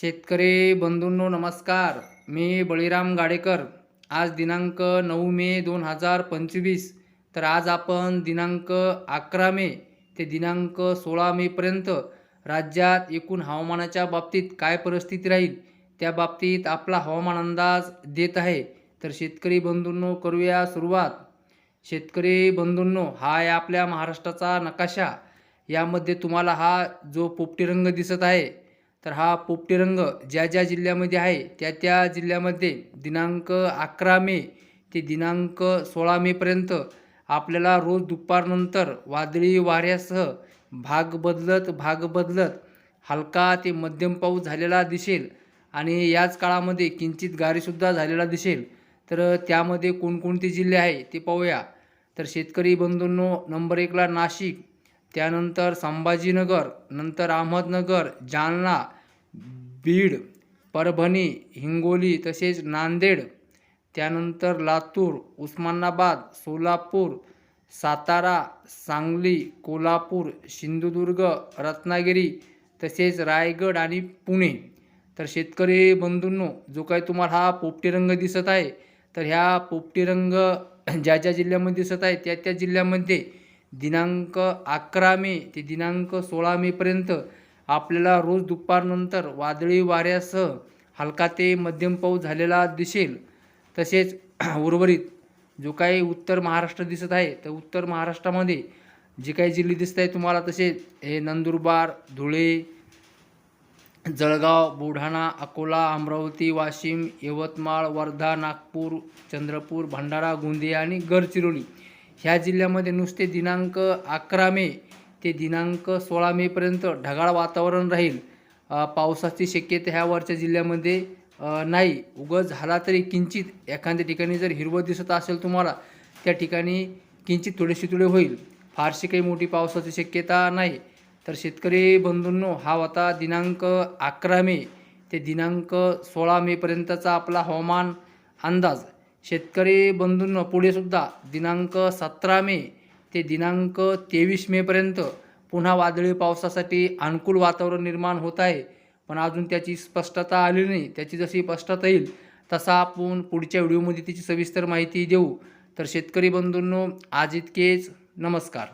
शेतकरी बंधूंनो नमस्कार. मी बळीराम गाडेकर. आज दिनांक नऊ मे दोन हजार पंचवीस. तर आज आपण दिनांक अकरा मे ते दिनांक सोळा मेपर्यंत राज्यात एकूण हवामानाच्या बाबतीत काय परिस्थिती राहील त्या बाबतीत आपला हवामान अंदाज देत आहे. तर शेतकरी बंधूंनो करूया सुरुवात. शेतकरी बंधूंनो हा आहे आपल्या महाराष्ट्राचा नकाशा. यामध्ये तुम्हाला हा जो पोपटी रंग दिसत आहे तर हा पोपटी रंग ज्या ज्या जिल्ह्यामध्ये आहे त्या त्या जिल्ह्यामध्ये दिनांक अकरा मे ते दिनांक सोळा मेपर्यंत आपल्याला रोज दुपारनंतर वादळी वाऱ्यासह भाग बदलत भाग बदलत हलका ते मध्यम पाऊस झालेला दिसेल आणि याच काळामध्ये किंचित गारीसुद्धा झालेला दिसेल. तर त्यामध्ये कोणकोणते जिल्हे आहे ते पाहूया. तर शेतकरी बंधूंनो नंबर एकला नाशिक त्यानंतर संभाजीनगर नंतर अहमदनगर जालना बीड परभणी हिंगोली तसेच नांदेड त्यानंतर लातूर उस्मानाबाद सोलापूर सातारा सांगली कोल्हापूर सिंधुदुर्ग रत्नागिरी तसेच रायगड आणि पुणे. तर शेतकरी बंधूंनो जो काही तुम्हाला हा पोपटी रंग दिसत आहे तर ह्या पोपटी रंग ज्या ज्या जिल्ह्यामध्ये दिसत आहे त्या त्या जिल्ह्यामध्ये दिनांक अकरा मे ते दिनांक सोळा मेपर्यंत आपल्याला रोज दुपारनंतर वादळी वाऱ्यासह हलका ते मध्यम पाऊस झालेला दिसेल. तसेच उर्वरित जो काही उत्तर महाराष्ट्र दिसत आहे तर उत्तर महाराष्ट्रामध्ये जे काही जिल्हे दिसत आहे तुम्हाला तसेच हे नंदुरबार धुळे जळगाव बुलढाणा अकोला अमरावती वाशिम यवतमाळ वर्धा नागपूर चंद्रपूर भंडारा गोंदिया आणि गडचिरोली ह्या जिल्ह्यामध्ये नुसते दिनांक अकरा मे ते दिनांक सोळा मेपर्यंत ढगाळ वातावरण राहील. पावसाची शक्यता ह्या वरच्या जिल्ह्यामध्ये नाही. उगं झाला तरी किंचित एखाद्या ठिकाणी जर हिरवं दिसत असेल तुम्हाला त्या ठिकाणी किंचित थोडेसे थोडे होईल. फारशी काही मोठी पावसाची शक्यता नाही. तर शेतकरी बंधूंनो हा होता दिनांक अकरा मे. ते दिनांक सोळा मेपर्यंतचा आपला हवामान अंदाज. शेतकरी बंधूंनो पुढेसुद्धा दिनांक सतरा मे ते दिनांक तेवीस मेपर्यंत पुन्हा वादळी पावसासाठी अनुकूल वातावरण निर्माण होत आहे. पण अजून त्याची स्पष्टता आली नाही. त्याची जशी स्पष्टता येईल तसा आपण पुढच्या व्हिडिओमध्ये तिची सविस्तर माहिती देऊ. तर शेतकरी बंधूंनो आज इतकेच. नमस्कार.